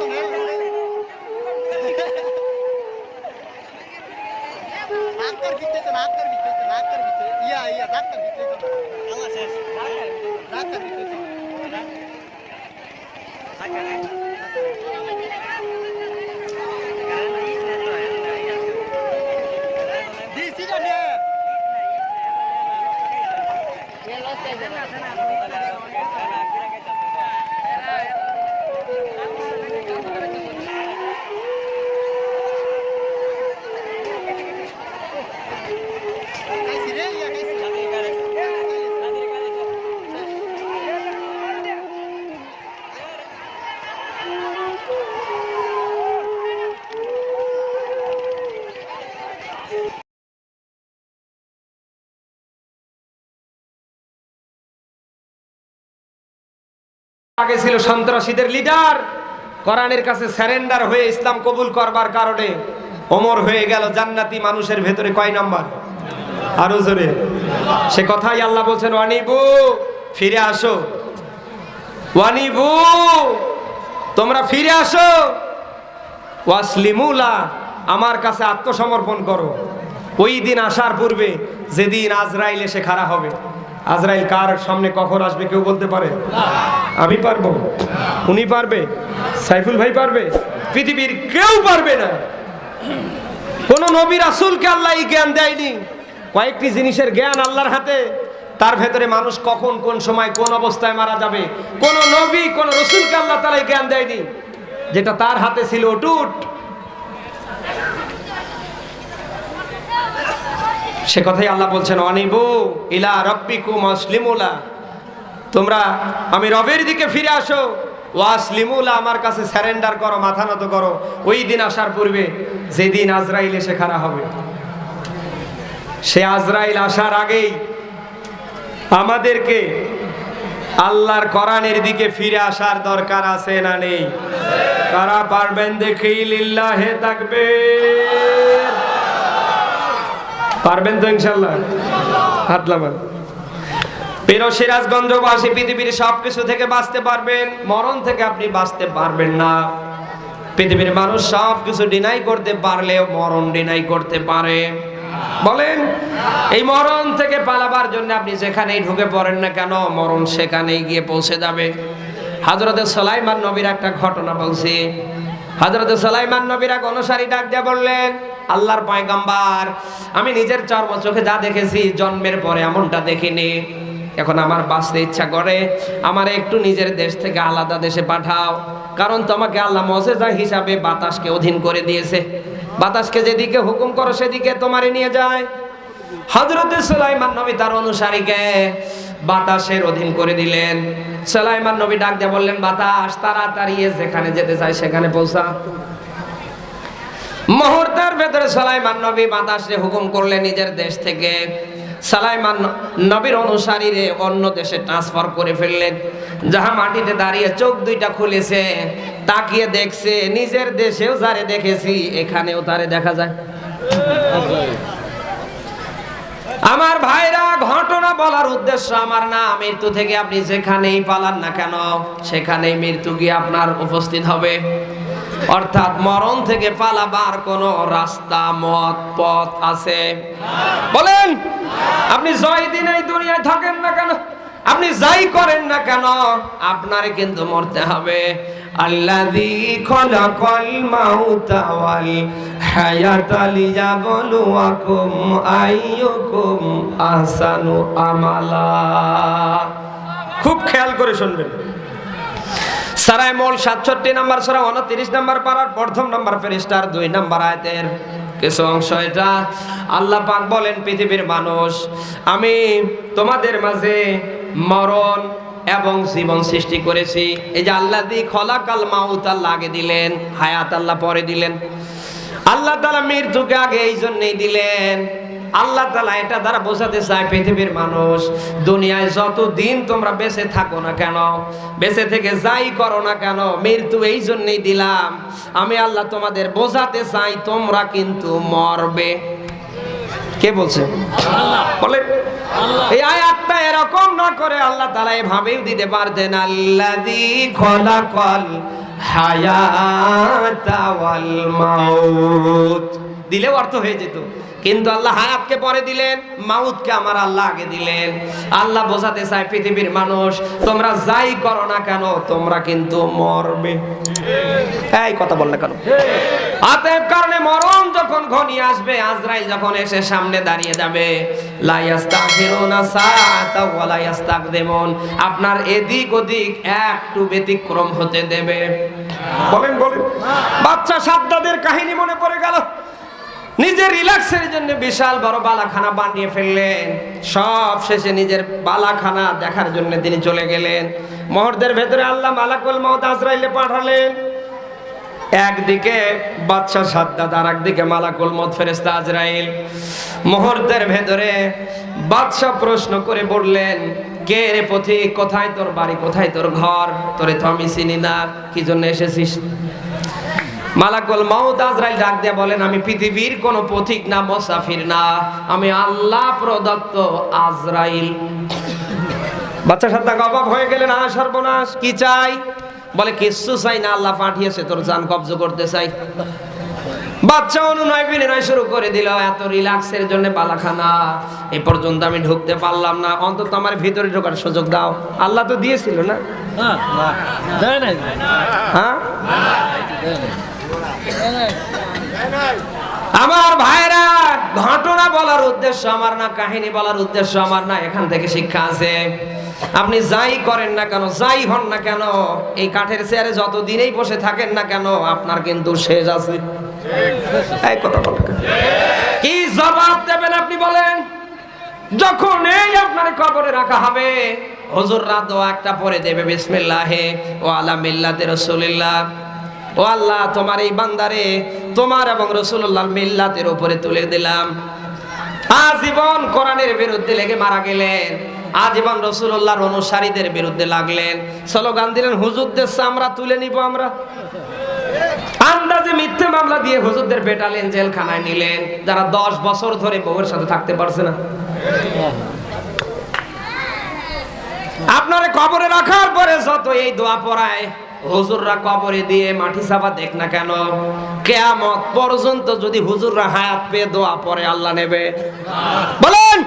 ตรงนั้นเลยนักกันบิดเตะนักกันบิดเตะนักกันบิดเตะเฮียเฮียนักกันบิดเตะเอาละเซสนักกันบิดเตะนักกัน Gracias. আগে ছিল সন্ত্রাসীদের লিডার। কোরআনের কাছে স্যারেন্ডার হয়ে ইসলাম কবুল করবার কারণে ওমর হয়ে গেল জান্নাতি মানুষের ভেতরে কয় নাম্বার? আরও জোরে। সে কথাই আল্লাহ বলছেন, ওয়ানিবু, ফিরে আসো। ওয়ানিবু, তোমরা ফিরে আসো। ওয়াসলিমুলা, আমার কাছে আত্মসমর্পণ করো। ওই দিন আসার পূর্বে, যেদিন আজরাইল এসে খাড়া হবে। আজরাইল কার সামনে কখন আসবে কেউ বলতে পারে? আমি পারব। উনি পারবে। সাইফুল ভাই পারবে। পৃথিবীর কেউ পারবে না। কোন নবী রাসূলকে আল্লাহ জ্ঞান দেয়নি। কয়েকটি জিনিসের জ্ঞান আল্লাহর হাতে। তার ভেতরে মানুষ কখন, কোন সময়, কোন অবস্থায় মারা যাবে? কোন নবী, কোন রসুলকে আল্লাহ তারা এই জ্ঞান দেয়নি। যেটা তার হাতে ছিল টুট সে কথাই আল্লাহ বলছেন, অনিবু ইলা রব্বিকু মুসলিমুলা। তোমরা আমি রবের দিকে ফিরে আসো। ওয়াসলিমুলা, আমার কাছে স্যারেন্ডার করো, মাথা নত করো। ওই দিন আসার পূর্বে যেদিন আজরাইল এসে খাড়া হবে। সে আজরাইল আসার আগেই আমাদেরকে আল্লাহর কোরআনের দিকে ফিরে আসার দরকার আছে না নেই? কারা পারবেন দেখি লিল্লাহে থাকবে পারবেন তো ইনশাল্লাহ হাত লামান পেরো সিরাজগঞ্জবাসী, পৃথিবীর সবকিছু থেকে বাঁচতে পারবেন, মরণ থেকে আপনি বাঁচতে পারবেন না। পৃথিবীর মানুষ সব কিছু ডিনাই করতে পারলেও মরণ ডিনাই করতে পারে। বলেন, এই মরণ থেকে পালাবার জন্য আপনি যেখানেই ঢুকে পড়েন না কেন, মরণ সেখানেই গিয়ে পৌঁছে যাবে। হাজরতে সালাইমান নবীর একটা ঘটনা বলছি হাজরতে সালাইমান নবীর এক অনুসারী ডাক দিয়ে বললেন, আল্লাহর পয়গাম্বার, আমি নিজের চর্ম চোখে যা দেখেছি জন্মের পরে এমনটা দেখিনি। এখন আমার বাঁচতে ইচ্ছা করে, আমার একটু নিজের দেশ থেকে আলাদা দেশে পাঠাও। কারণ তোমাকে আল্লাহ মজেজা হিসাবে বাতাসকে অধীন করে দিয়েছে। বাতাসকে যেদিকে হুকুম করো সেদিকে তোমারে নিয়ে যায়। হজরতে সুলাইমান নবী তার অনুসারীকে বাতাসের অধীন করে দিলেন। সুলাইমান নবী ডাক দিয়ে বললেন, বাতাস, তাড়াতাড়ি যেখানে যেতে চায় সেখানে পৌঁছা। মুহূর্তের ভেতরে সালাইমান নবী বাতাসে হুকুম করলেন নিজের দেশ থেকে। সালাইমান নবীর অনুসারীরে অন্য দেশে ট্রান্সফার করে ফেললেন। যাহা মাটিতে দাঁড়িয়ে চোখ দুইটা খুলেছে, তাকিয়ে দেখছে, নিজের দেশেও যারে দেখেছি, এখানেও তারে দেখা যায়। আমার ভাইরা উদ্দেশ্য আমার না, মৃত্যু থেকে আপনি যেখানেই পালান না কেন, সেখানেই মৃত্যু গিয়ে আপনার উপস্থিত হবে। অর্থাৎ মরণ থেকে পালাবার কোন রাস্তা, মত, পথ আছে। বলেন, আপনি জয় দিন এই দুনিয়ায় থাকেন না কেন, আপনি যাই করেন না কেন, আপনারে কিন্তু মরতে হবে। খলাকাল মাউতা ওয়াল হায়াতা লিয়াবলুয়াকুম আইয়ুকুম আহসানু আমালা। খুব খেয়াল করে শুনবেন। সারাই মোল সাতষট্টি নাম্বার সারা, উনত্রিশ নাম্বার পাড়ার প্রথম নাম্বার ফেরিস্টার দুই নাম্বার আয়তের কিছু অংশ এটা। আল্লাহ পাক বলেন, পৃথিবীর মানুষ, আমি তোমাদের মাঝে মরণ এবং জীবন সৃষ্টি করেছি। এই যে আল্লাহ দি খলাকাল মাউত আল্লাহ আগে দিলেন, হায়াত আল্লাহ পরে দিলেন। আল্লাহ তালা মৃত্যুকে আগে এই জন্যই দিলেন। আল্লাহ তালা এটা দ্বারা বোঝাতে চায় পৃথিবীর মানুষ, দুনিয়ায় যত দিন তোমরা বেঁচে থাকো না কেন, বেঁচে থেকে যাই করো না কেন, মৃত্যু এই জন্যই দিলাম। আমি আল্লাহ তোমাদের বোঝাতে চাই, তোমরা কিন্তু মরবে। কে বলছে? বলে, এই আয়াতটা এরকম না করে আল্লাহ তালা এভাবেও দিতে পারতেন, আল্লাযী খলাকাল হায়াতা ওয়াল মাউত। দিলেও অর্থ হয়ে যেত। কিন্তু আল্লাহ হায়াতকে পরে দিলেন, মাউতকে আমার আল্লাহ আগে দিলেন। আল্লাহ বোঝাতে চায় পৃথিবীর মানুষ, তোমরা যাই করো না কেন, তোমরা কিন্তু মরবে। এই কথা বললে কেন? অতএব কারণে মরণ যখন ঘনিয়ে আসবে, আজরাইল যখন এসে সামনে দাঁড়িয়ে যাবে আপনার এদিক ওদিক একটু ব্যতিক্রম হতে দেবে। বলেন বলেন। বাচ্চা সাদ্দাদের কাহিনী মনে পড়ে গেল। নিজের রিল্যাক্সের জন্য বিশাল বড় বালাখানা বানিয়ে ফেললেন। সব শেষে নিজের বালাখানা দেখার জন্য তিনি চলে গেলেন। মুহূর্তের ভেতরে আল্লাহ মালাকুল মওত আজরাইলে পাঠালেন। একদিকে বাদশাহ সাদ্দাত আর একদিকে মালাকুল মত ফেরেস্তা আজরাইল। মুহূর্তের ভেতরে বাদশাহ প্রশ্ন করে বললেন, কে রে পথিক? কোথায় তোর বাড়ি? কোথায় তোর ঘর? তোরে তো আমি চিনি না, কি জন্য এসেছিস? মালাকুল মাউত আজরাইল ডাক দিয়ে বলেন, আমি পৃথিবীর কোনো পথিক না, মুসাফির না, আমি আল্লাহ প্রদত্ত আজরাইল। বাচ্চা সাদ্দাক অবাক হয়ে গেলেন আ সর্বনাশ, কি চাই? বলে কিচ্ছু চাই না আল্লাহ পাঠিয়েছে তোর জান কবজ করতে চাই। বাচ্চা অনুনয় বিনয় শুরু করে দিল এত রিল্যাক্সের জন্য বালাখানা এ পর্যন্ত আমি ঢুকতে পারলাম না অন্তত আমার ভিতরে ঢোকার সুযোগ দাও। আল্লাহ তো দিয়েছিল না? হ্যাঁ? আমার ভাইরা বলার উদ্দেশ্য আমার না, কাহিনী বলার উদ্দেশ্য আমার না, এখান থেকে শিক্ষা আছে। আপনি যাই করেন না কেন, যাই হন না কেন, এই কাঠের চেয়ারে যত দিনেই বসে থাকেন না কেন, আপনার কিন্তু শেষ আছে। এই কথা বলেন। কি জবাব দেবেন আপনি বলেন? যখন এই আপনার কবরে রাখা হবে, হুজুররা দোয়া একটা পরে দেবে, বিসমিল্লাহে, ও আলা মিল্লাতে রসুলিল্লাহ। ও আল্লাহ, তোমার এই বান্দারে তোমার এবং রসুল্লাহ মিল্লাতের উপরে তুলে দিলাম। আজীবন কোরআনের বিরুদ্ধে লেগে মারা গেলেন। আজীবন রসুল্লাহর অনুসারীদের বিরুদ্ধে লাগলেন। স্লোগান দিলেন, হুজুরদের আমরা তুলে নিব আমরা। আন্দাজে মিথ্যে মামলা দিয়ে হুজুরদের বেটালেন, জেলখানায় নিলেন। যারা দশ বছর ধরে বউয়ের সাথে থাকতে পারছে না। আপনারে কবরে রাখার পরে যত এই দোয়া পড়ায় হুজুররা কবরে দিয়ে মাটি চাপা দেখ না কেন? কেয়ামত পর্যন্ত যদি হুজুররা হায়াত পেয়ে দোয়া পরে আল্লাহ নেবে। বলেন!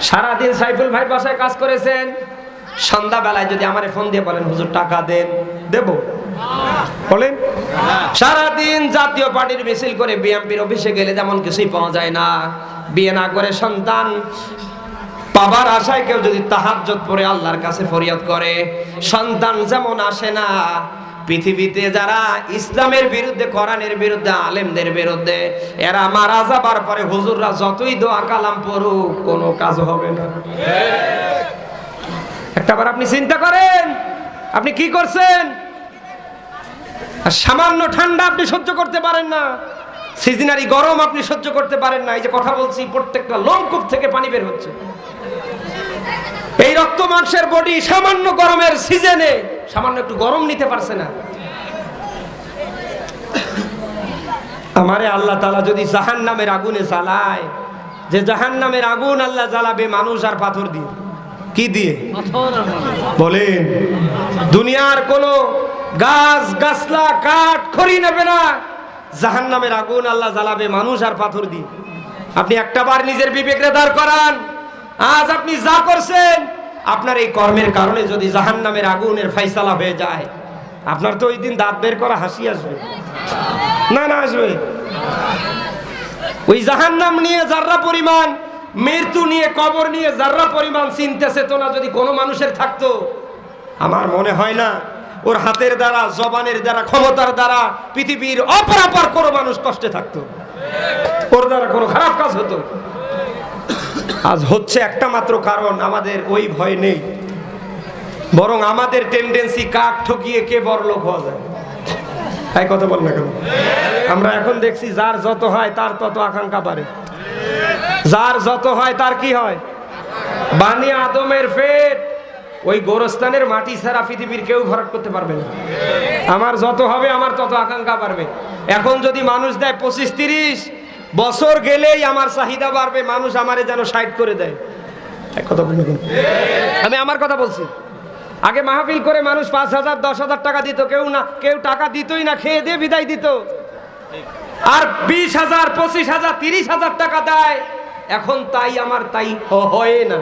সারাদিন সাইফুল ভাই বাসায় কাজ করেছেন। সন্ধ্যাবেলায় যদি আমারে ফোন দিয়ে বলেন, হুজুর, টাকা দেন। দেব। বলেন। সারাদিন জাতীয় পার্টির মিছিল করে বিএমপির অফিসে গেলে যেমন কিছুই পাওয়া যায় না। বিয়ে না করে সন্তান বাবার আশায় কেউ যদি তাহাজ্জত পড়ে আল্লাহর কাছে ফরিয়াদ করে, সন্তান যেমন আসে না, পৃথিবীতে যারা ইসলামের বিরুদ্ধে, কোরআনের বিরুদ্ধে, আলেমদের বিরুদ্ধে, এরা মারা যাবার পরে হুজুররা যতই দোয়া কালাম পড়ুক, কোনো কাজ হবে না। একটাবার আপনি চিন্তা করেন, আপনি কি করছেন? আর সামান্য ঠান্ডা আপনি সহ্য করতে পারেন না, সিজনারি গরম আপনি সহ্য করতে পারেন না, এই যে কথা বলছি, প্রত্যেকটা লোমকূপ থেকে পানি বের হচ্ছে। এই রক্ত মাংসের বডি সামান্য গরমের সিজনে। সামান্য একটু গরম নিতে পারছে না। আমারে আল্লাহ তালা যদি জাহান নামের আগুনে জ্বালায়, যে জাহান নামের আগুন আল্লাহ জ্বালাবে মানুষ আর পাথর দিয়ে। কি দিয়ে? বলেন, দুনিয়ার কোন গাছ, গাছলা, কাঠ, খড়ি নেবে না। জাহান নামের আগুন আল্লাহ জ্বালাবে মানুষ আর পাথর দিয়ে। আপনি একটা বার নিজের বিবেকে দাঁড় করান। আজ আপনি যা করছেন আপনার এই কর্মের কারণে যদি জাহান নামের আগুনের ফাইসালা হয়ে যায়, আপনার তো ওই দিন দাঁত বের করা হাসি আসবে। না না আসবে। ওই জাহান নাম নিয়ে যার্রা পরিমাণ, মৃত্যু নিয়ে, কবর নিয়ে যার্রা পরিমাণ চিন্তা চেতনা যদি কোনো মানুষের থাকতো, আমার মনে হয় না ওর হাতের দ্বারা, জবানের দ্বারা, ক্ষমতার দ্বারা পৃথিবীর অপরাপর কোনো মানুষ কষ্টে থাকতো। ওর দ্বারা কোনো খারাপ কাজ হতো। আজ হচ্ছে একটা মাত্র কারণ, আমাদের ওই ভয় নেই। বরং আমাদের টেন্ডেন্সি কাক ঠকিয়ে কে বড় লোক হওয়া যায়? তাই কথা বল না কেন? আমরা এখন দেখছি যার যত হয় তার তত আকাঙ্ক্ষা বাড়ে। যার যত হয় তার কি হয়? বানি আদমের পেট ওই গোরস্থানের মাটি ছাড়া পৃথিবীর কেউ ভরাট করতে পারবে না। আমার যত হবে, আমার তত আকাঙ্ক্ষা বাড়বে। এখন যদি মানুষ দেয় পঁচিশ তিরিশ বছর গেলেই আমার চাহিদা বাড়বে, মানুষ আমারে যেন সাইড করে দেয়। কথা বলুন আমি আমার কথা বলছি। আগে মাহফিল করে মানুষ পাঁচ হাজার, দশ হাজার টাকা দিত, কেউ না, কেউ টাকা দিতই না, খেয়ে দিয়ে বিদায় দিত। আর বিশ হাজার, পঁচিশ হাজার, তিরিশ হাজার টাকা দেয়। এখন তাই আমার তাই হয় না।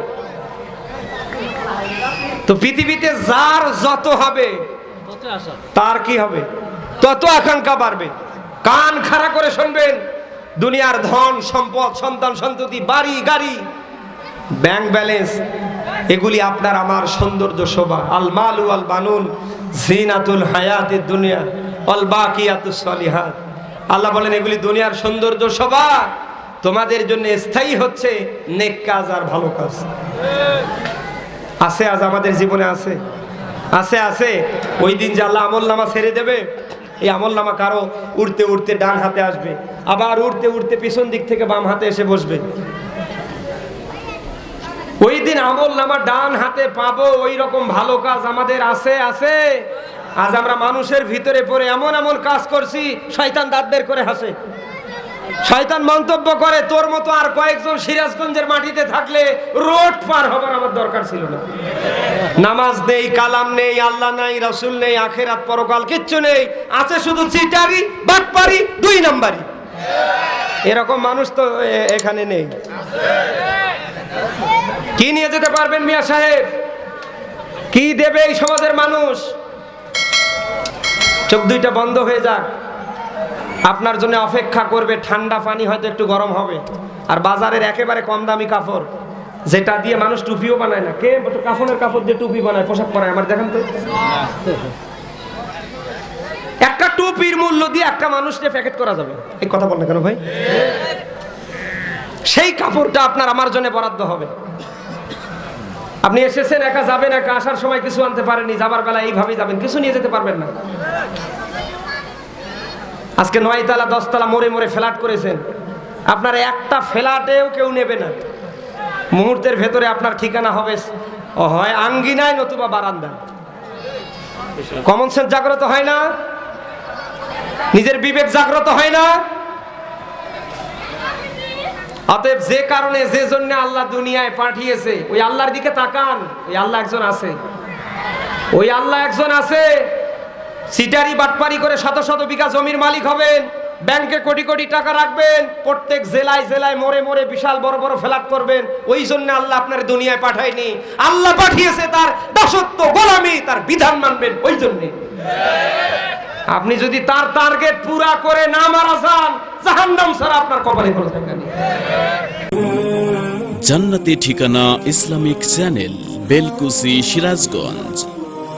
তো পৃথিবীতে যার যত হবে, তার কি হবে? তত আকাঙ্ক্ষা বাড়বে। কান খাড়া করে শুনবেন। দুনিয়ার ধন, সম্পদ, সন্তান, সন্ততি, বাড়ি, গাড়ি ব্যাংক ব্যালেন্স এগুলি আপনার আমার সৌন্দর্য শোভা। আল মালু আল বানুন, জিনাতুল হায়াতের দুনিয়া অল বাকিয়াতুস সলিহাত। আল্লাহ বলেন, এগুলি দুনিয়ার সৌন্দর্য শোভা। তোমাদের জন্য স্থায়ী হচ্ছে নেক কাজ আর ভালো কাজ। আছে, আজ আমাদের জীবনে আছে। আছে আছে। ওই দিন যে আল্লাহ আমল নামা ছেড়ে দেবে এই আমল নামা কারও উড়তে উড়তে ডান হাতে আসবে, আবার উড়তে উড়তে পিছন দিক থেকে বাম হাতে এসে বসবে। ওই দিন আমল নামা ডান হাতে পাবো, ওই রকম ভালো কাজ আমাদের আছে আছে। আজ আমরা মানুষের ভিতরে পড়ে এমন এমন কাজ করছি, শয়তান দাঁত বের করে হাসে। শয়তান মন্তব্য করে, তোর মতো আর কয়েকজন সিরাজগঞ্জের মাটিতে থাকলে রোড পার হবার আমার দরকার ছিল না। নামাজ নেই, কালাম নেই, আল্লাহ নাই, রসুল নেই, আখেরাত, পরকাল কিচ্ছু নেই। আছে শুধু চিটারি, বাটপারি, দুই নাম্বারি এরকম মানুষ তো এখানে নেই। কি নিয়ে যেতে পারবেন মিয়া সাহেব? কি দেবে এই সমাজের মানুষ? চোখ দুইটা বন্ধ হয়ে যাক। আপনার জন্য অপেক্ষা করবে, ঠান্ডা পানি হয়তো একটু গরম হবে। আর বাজারের একেবারে কম দামি কাপড়, যেটা দিয়ে মানুষ টুপিও বানায় না। কে কাফনের কাপড় দিয়ে টুপি বানায়, পোশাক বানায় আমার দেখেন তো। একটা টুপির মূল্য দিয়ে একটা মানুষকে প্যাকেট করা যাবে। এই কথা বল না কেন ভাই? সেই কাপড়টা আপনার আমার জন্য বরাদ্দ হবে। আপনি এসেছেন, একা যাবেন, একা আসার সময় কিছু আনতে পারেননি, যাবার বেলা এইভাবেই যাবেন, কিছু নিয়ে যেতে পারবেন না। আজকে নয়তলা, দশতলা মোড়ে মোড়ে ফ্ল্যাট করেছেন। আপনার একটা ফ্ল্যাটেও কেউ নেবে না। মুহূর্তের ভেতরে আপনার ঠিকানা হবে হয় আঙ্গিনায় নতুবা বারান্দা কমন সেন্স জাগ্রত হয় না? নিজের বিবেক জাগ্রত হয় না? অতএব যে কারণে, যে জন্য আল্লাহ দুনিয়ায় পাঠিয়েছে, ওই আল্লাহর দিকে তাকান। ওই আল্লাহ একজন আছে। ওই আল্লাহ একজন আছে। সিটারি বাটপারি করে শত শত বিঘা জমির মালিক হবেন। ব্যাংকে কোটি কোটি টাকা রাখবেন। প্রত্যেক জেলায় জেলায় মোড়ে মোড়ে বিশাল বড় বড় ফ্ল্যাট করবেন। ওই জন্য আল্লাহ আপনার দুনিয়ায় পাঠায়নি। আল্লাহ পাঠিয়েছে তার দাসত্ব, গোলামি, তার বিধান মানবেন। ওই জন্যে। আপনি যদি তার টার্গেট পুরা করে না মারা যান, জাহান্নাম ছাড়া আপনার কপালে কোনো থাকা নেই জান্নাতি ঠিকানা ইসলামিক চ্যানেল বেলকুসি সিরাজগঞ্জ।